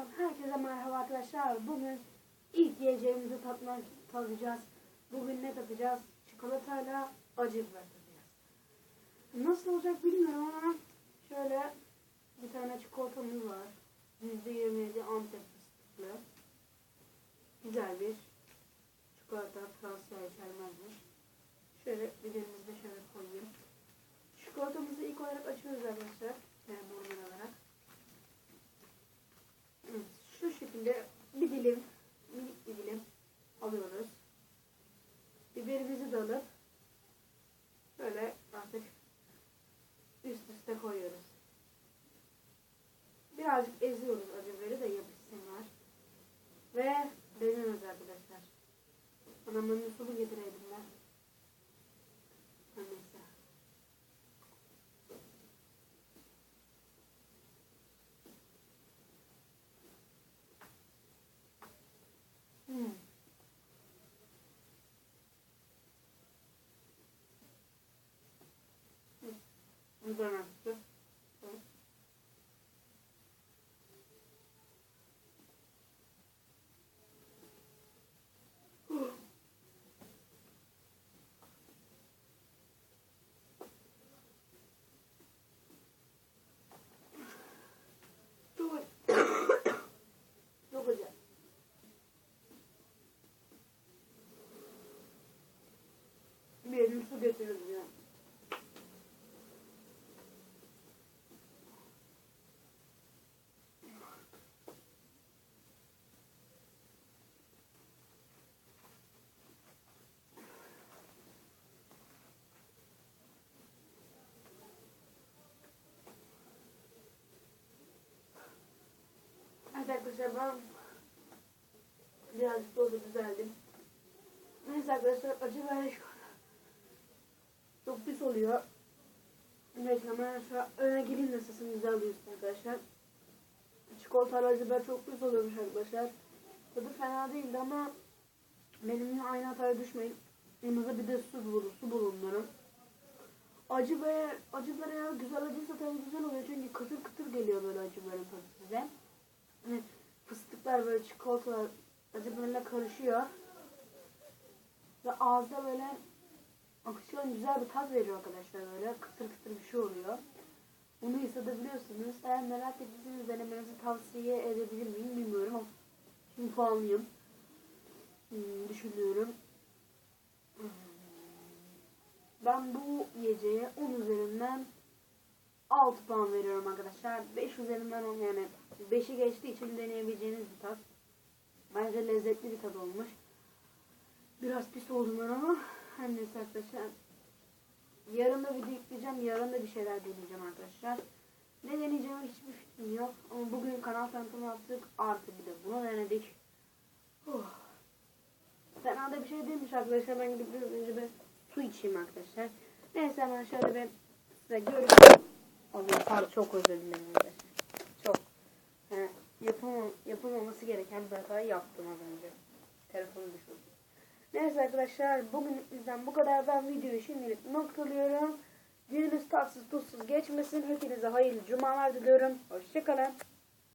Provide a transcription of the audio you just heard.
Kanalımdan herkese merhaba arkadaşlar. Bugün ilk yiyeceğimizi tatmak tadacağız. Bugün ne tadacağız? Çikolatayla acı biber tadacağız. Nasıl olacak bilmiyorum ama şöyle bir tane çikolatamız var. %27 Antep fıstıklı. Güzel bir çikolata Birazcık eziyoruz acı biberi de yapışsınlar. Ve deniyoruz arkadaşlar. Anamın sulu getireydim ben. Neyse. Hmm. Güzel yaptı. Çok Çok güzel. Bir elim su getiriyorum ya. Arkadaşlar ben birazcık oldu düzeldim. Neyse arkadaşlar acı ver çok pis oluyor. An öne sesini güzel duysun arkadaşlar. Çikolatalı acı biber çok pis oluyormuş arkadaşlar. Tadı fena değildi ama benimle aynı hataya düşmeyin. Yanınıza bir de su bulun, su bulundurun. Acı ve acı biber eğer güzel acıysa tadı güzel oluyor çünkü kıtır kıtır geliyor böyle acı biberin tadı size. Hani fıstıklar böyle çikolatalar acı biberle karışıyor. Ve ağızda böyle akışkan güzel bir tat veriyor arkadaşlar böyle kıtır kıtır bir şey oluyor. Bunu hissedebiliyorsunuz. Eğer merak ettiyseniz denemenizi tavsiye edebilir miyim bilmiyorum ama şimdi puanlıyım. Hmm, düşünüyorum. Hmm. Ben bu yiyeceğe 10 üzerinden 6 puan veriyorum arkadaşlar. 5 üzerinden 10 yani 5'i geçtiği için deneyebileceğiniz bir tat. Bence lezzetli bir tat olmuş. Biraz pis oldum ben ama her neyse arkadaşlar. Yarın da video yükleyeceğim. Yarın da bir şeyler deneyeceğim arkadaşlar. Ne deneyeceğim hiçbir fikrim yok. Ama bugün kanal tanıtımı yaptık. Artı bir de bunu denedik. Oh. Fena da bir şey değilmiş arkadaşlar. Ben gidip önce bir su içeyim arkadaşlar. Neyse hemen şöyle bir size görüşürüz. Allah çok özür dilerim arkadaşlar. Çok. Yani yapamam, yapılmaması gereken bir hatayı yaptım az önce. Telefonu düşürdüm. Neyse arkadaşlar bugün bizden bu kadar. Ben videoyu şimdilik noktalıyorum. Gününüz tatsız tuzsuz geçmesin. Hepinize hayırlı cumalar diliyorum. Hoşçakalın.